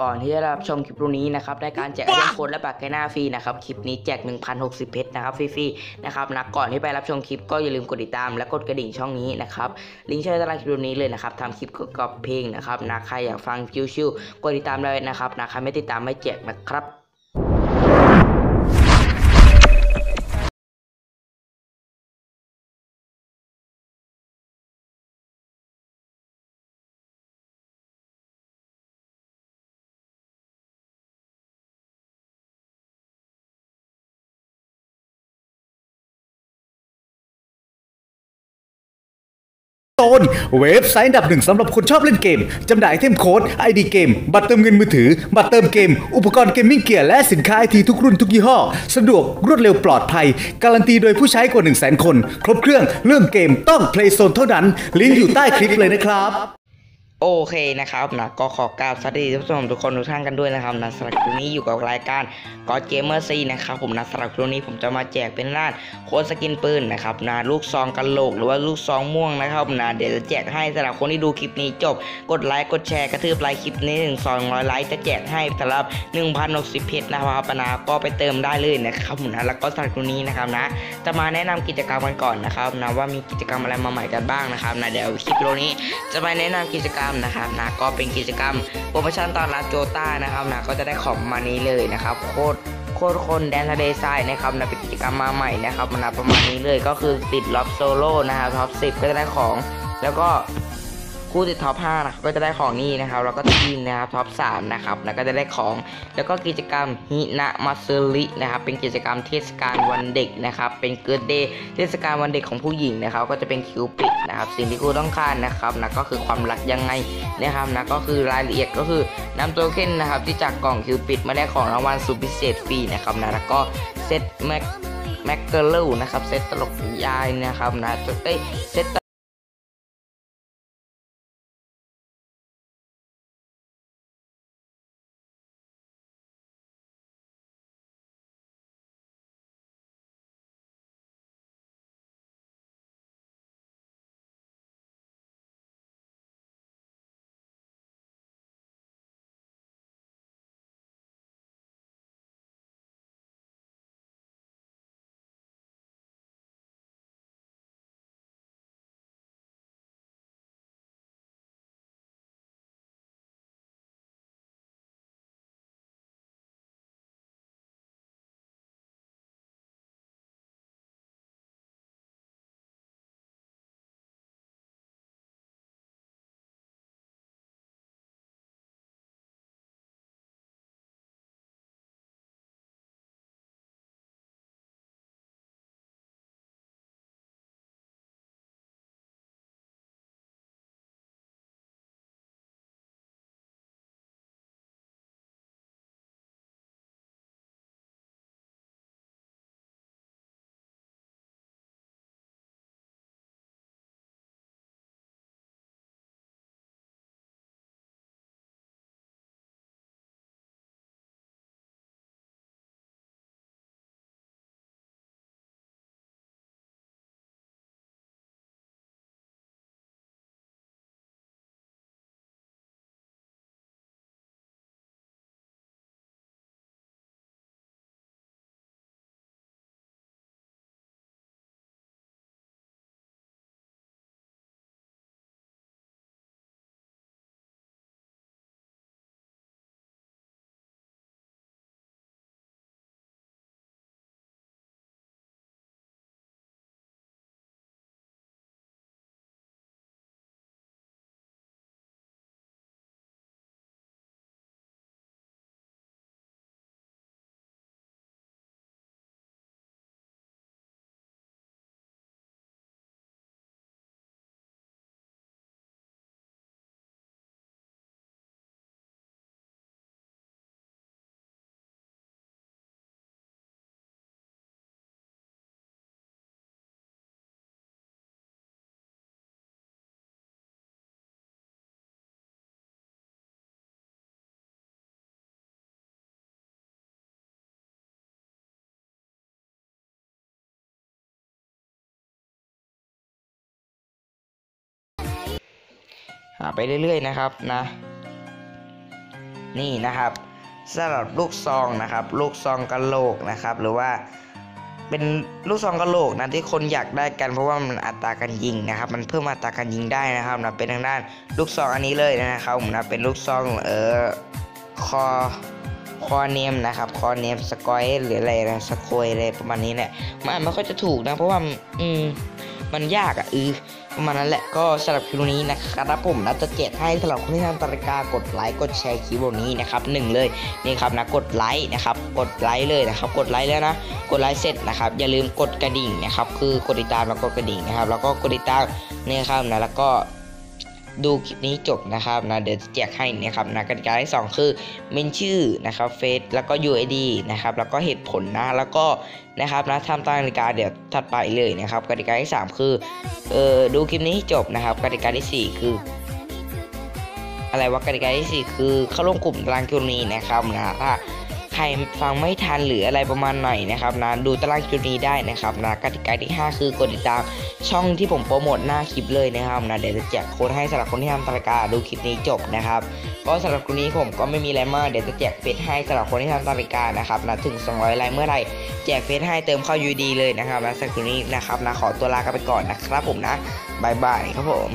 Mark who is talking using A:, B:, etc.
A: ก่อนที่จะรับชมคลิปนี้นะครับในการแจกไอเทมโค้ดและบัตรไกหน้าฟรีนะครับคลิปนี้แจก 1,060 เพชรนะครับฟรีๆนะครับนะก่อนที่ไปรับชมคลิปก็อย่าลืมกดติดตามและกดกระดิ่งช่องนี้นะครับลิงก์ช่วยตารางคลิปนี้เลยนะครับทำคลิปกับเพลงนะครับนะใครอยากฟังชิวๆกดติดตามเลยนะครับนะใครไม่ติดตามไม่แจกนะครับ
B: น เว็บไซต์อันดับหนึ่งสำหรับคนชอบเล่นเกม จำหน่ายเทมโค้ดไอดีเกม บัตรเติมเงินมือถือ บัตรเติมเกม อุปกรณ์เกมมิ่งเกียร์และสินค้าไอทีทุกรุ่นทุกยี่ห้อ สะดวกรวดเร็วปลอดภัย การันตีโดยผู้ใช้กว่า 1 0 0 0 0 0 คน ครบเครื่องเรื่องเกมต้อง Playzone เท่านั้น ลิงก์อยู่ใต้คลิปเลยนะครับ
A: โอเคนะครับนะก็ขอกราบสวัสดีท่านผู้ชมทุกคนทุกท่านกันด้วยนะครับนะสำหรับคลิปนี้อยู่กับรายการก็เกมเมอร์ซีนะครับผมนะสำหรับคลิปนี้ผมจะมาแจกเป็นด้านโค้ดสกินปืนนะครับนะลูกซองกันโหลกหรือว่าลูกซองม่วงนะครับนะเดี๋ยวจะแจกให้สำหรับคนที่ดูคลิปนี้จบ กดไลค์กดแชร์กระทืบไลค์คลิปนี้ถึง200ไลค์จะแจกให้สำหรับ1,060เพชรนะครับนะก็ไปเติมได้เลยนะครับผมนะแล้วก็สำหรับคลิปนี้นะครับนะจะมาแนะนำกิจกรรมกันก่อนนะครับนะว่ามีกิจกรรมอะไรมาใหม่กันบ้างนะครับนะเดี๋ยวคลิปโลนี้จะมาแนะนำกิจกรรมนะครับนะก็เป็นกิจกรรมโปรโมชั่นตอนรับโจต้านะครับนะก็จะได้ของมานี้เลยนะครับโคตรโคตรคนแดนทะเลทรายนะครับนะเป็นกิจกรรมมาใหม่นะครับนะประมาณนี้เลยก็คือติดล็อบโซโล่นะครับท็อปสิบก็จะได้ของ แล้วก็ คู่ติดท็อป5นะครับก็จะได้ของนี่นะครับแล้วก็ทีมนะครับท็อป3นะครับแล้วก็จะได้ของ แล้วก็กิจกรรมฮินะมาซรินะครับเป็นกิจกรรมเทศกาลวันเด็กนะครับเป็นเกิร์ดเดย์เทศกาลวันเด็กของผู้หญิงนะครับก็จะเป็นคิวปิดนะครับสิ่งที่คุณต้องการนะครับนะก็คือความรักยังไงนะครับนะก็คือรายละเอียดก็คือนำตัวเค้นนะครับที่จากกล่องคิวปิดมาได้ของรางวัลสุดพิเศษฟรีนะครับนะแล้วก็เซตแม็กแม็กเกอร์ลูนะครับเซตตลกยายนะครับนะเอ้ยเซต หาไปเรื่อยๆนะครับนะ นี่นะครับสำหรับลูกซองนะครับ ลูกซองกระโหลกนะครับ หรือว่าเป็นลูกซองกระโหลกนะที่คนอยากได้กันเพราะว่ามันอัตราการยิงนะครับ มันเพิ่มอัตราการยิงได้นะครับนะเป็นทางด้านลูกซองอันนี้เลยนะครับผมนะเป็นลูกซองเออคอคอเนมนะครับคอเนมสกอยหรืออะไรนะสโคยอะไรประมาณนี้แหละมันอ่านไม่ค่อยจะถูกนะ เพราะว่าอืมมันยากอะอือ ประมาณนั้นแหละก็สำหรับคลิปนี้นะครับผมนะจะเจตให้สำหรับคนที่ทำตารกากดไลค์กดแชร์คลิปนี้นะครับหนึ่งเลยนี่ครับนะกดไลค์นะครับกดไลค์เลยนะครับกดไลค์แล้วนะกดไลค์เสร็จนะครับอย่าลืมกดกระดิ่งนะครับคือกดติดตามแล้วกดกระดิ่งนะครับแล้วก็กดติดตามนี่ครับนะแล้วก็ ดูคลิปนี้จบนะครับนะเดี๋ยวจะแจกให้นะครับนะกติกาที่สองคือเมนชื่อนะครับเฟซแล้วก็ UID นะครับแล้วก็เหตุผลนะแล้วก็นะครับนะทำตามกติกาเดี๋ยวถัดไปเลยนะครับกติกาที่สามคือเออดูคลิปนี้ให้จบนะครับกติกาที่สี่คืออะไรวะกติกาที่สี่คือเข้าร่วมกลุ่มตารางคิวนี้นะครับนะถ้า ใครฟังไม่ทันหรืออะไรประมาณไหนนะครับนะดูตารางคิวนี้ได้นะครับนะกติกาที่ 5 คือกดติดตามช่องที่ผมโปรโมทหน้าคลิปเลยนะครับนะเดี๋ยวจะแจกโค้ดให้สำหรับคนที่ทำตารางดูคลิปนี้จบนะครับก็สำหรับคลิปนี้ผมก็ไม่มีอะไรมากเดี๋ยวจะแจกเฟซให้สำหรับคนที่ทำตารางนะครับนะถึง 200ไลค์เมื่อไหร่แจกเฟซให้เติมเข้า UD เลยนะครับนะสำหรับคลิปนี้นะครับนะขอตัวลากันไปก่อนนะครับผมนะบายบายครับผม